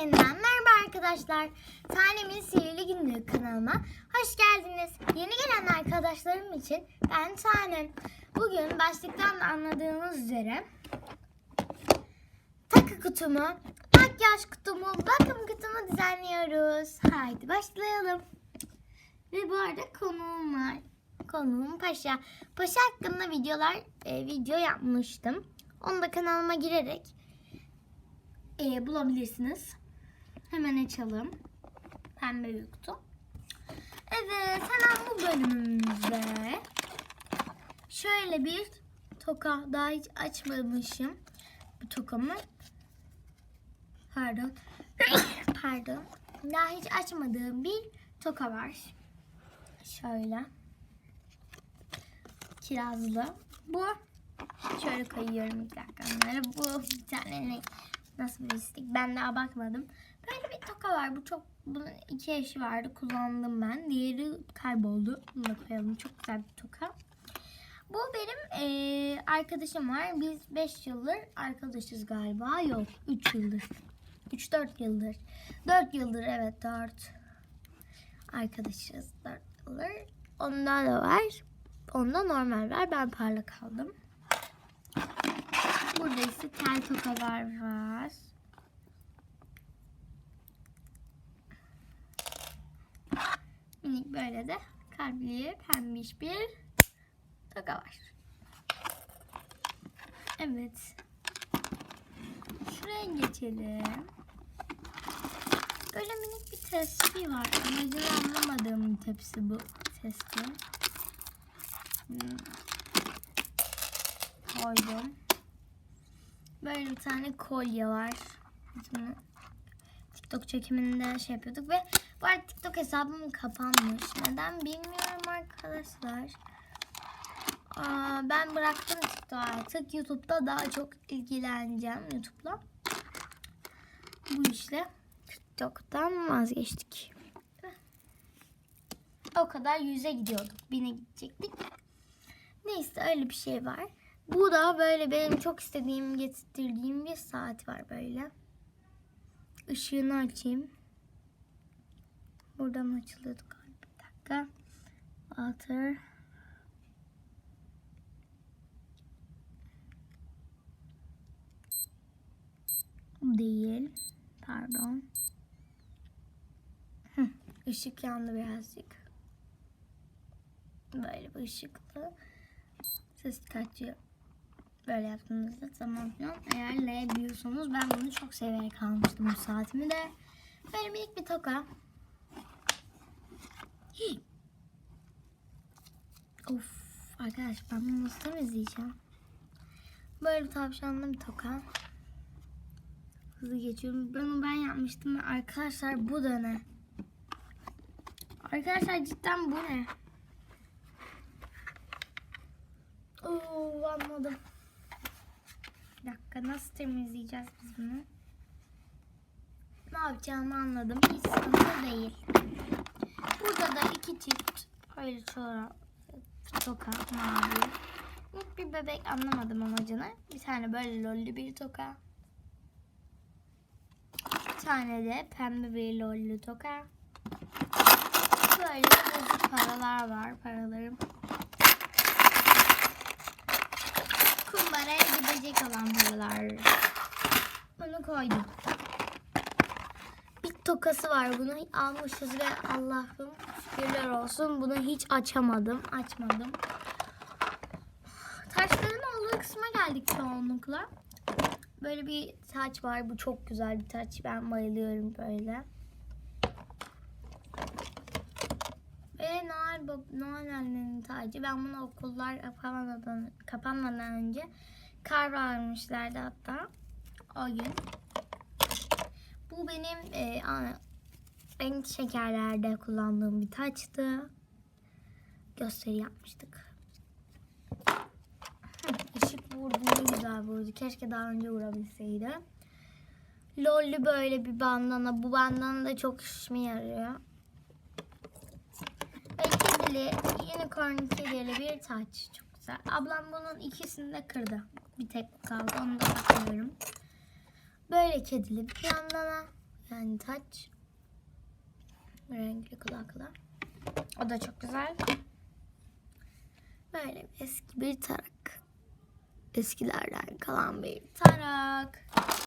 yeniden merhaba arkadaşlar. Tanemin Sihirli Günlüğü kanalıma hoş geldiniz. Yeni gelen arkadaşlarım için ben Tanem. Bugün başlıktan da anladığınız üzere takı kutumu, makyaj kutumu, bakım kutumu düzenliyoruz. Haydi başlayalım. Ve bu arada konuğum var. Konuğum Paşa. Paşa hakkında videolar, e, video yapmıştım. Onu da kanalıma girerek e, bulabilirsiniz. Hemen açalım. Pembe kutu. Evet hemen bu bölümümüzde şöyle bir toka daha hiç açmamışım. Bu tokamı. Pardon. Pardon. Daha hiç açmadığım bir toka var. Şöyle. Kirazlı. Bu şöyle koyuyorum bir dakika. onları. Bu bir tane ne? Nasıl bir istek? Ben daha bakmadım. Böyle bir toka var. Bu çok bunun iki eşi vardı. Kullandım ben. Diğeri kayboldu. Bunu da koyalım. Çok güzel bir toka. Bu benim eee, arkadaşım var. Biz 5 yıldır arkadaşız galiba. Yok 3 yıldır. 3-4 yıldır. 4 yıldır evet 4 arkadaşız. 4 yıldır. Onda da var. Onda normal var. Ben parlak aldım. Burada ise tel tokalar var. Minik böyle de kalpli pembiş bir toka var. Evet. Şuraya geçelim. Böyle minik bir tespih var. Amacını anlamadığım bir tepsi bu tespih. Hmm. Koydum. Böyle bir tane kolye var. Bunu TikTok çekiminde şey yapıyorduk ve bu arada TikTok hesabım kapanmış. Neden bilmiyorum arkadaşlar. Aa, ben bıraktım TikTok artık. YouTube'da daha çok ilgileneceğim YouTube'la. Bu işle TikTok'tan vazgeçtik. O kadar yüze gidiyorduk. Bine gidecektik. Neyse öyle bir şey var. Bu da böyle benim çok istediğim, getirdiğim bir saat var böyle. Işığını açayım. Buradan açılıyordu galiba. Bir dakika. Water. Değil. Pardon. Hı, Işık yandı birazcık. Böyle bir ışıklı ses kaçıyor. Böyle yaptığınızda tamam L biliyorsanız ben bunu çok severek almıştım bu saatimi de. Böyle minik bir toka. Of arkadaş ben bunu nasıl temizleyeceğim? Böyle bir tavşanlı bir toka. Hızlı geçiyorum. Bunu ben yapmıştım. Arkadaşlar bu da ne? Arkadaşlar cidden bu ne? Oo anladım. Dakika nasıl temizleyeceğiz biz bunu? Ne yapacağımı anladım. Hiç sıkıntı değil. Burada da iki çift öyle çorap, toka mavi. Bir bebek anlamadım amacını. Bir tane böyle lolli bir toka. Bir tane de pembe bir lolli toka. Böyle paralar var. Paralarım kumbaraya gidecek olan paralar. Bunu koydum. Bir tokası var. Bunu almışız ve Allah'ım şükürler olsun. Bunu hiç açamadım. Açmadım. Taşların olduğu kısma geldik çoğunlukla. Böyle bir taç var. Bu çok güzel bir taç. Ben bayılıyorum böyle. Ve Noel, Bab Noel annenin tacı. Ben bunu okullar kapanmadan, kapanmadan önce kar vermişlerdi hatta o gün. Bu benim e, renkli şekerlerde kullandığım bir taçtı. Gösteri yapmıştık. Işık vurdu ne güzel vurdu. Keşke daha önce vurabilseydi. Lolly böyle bir bandana. Bu bandana da çok işime yarıyor kedili, unicorn kedili bir taç. Çok güzel. Ablam bunun ikisini de kırdı. Bir tek kaldı. Onu da takmıyorum. Böyle kedili bir bandana. Yani taç. Renkli kulaklı. O da çok güzel. Böyle eski bir tarak. Eskilerden kalan bir tarak.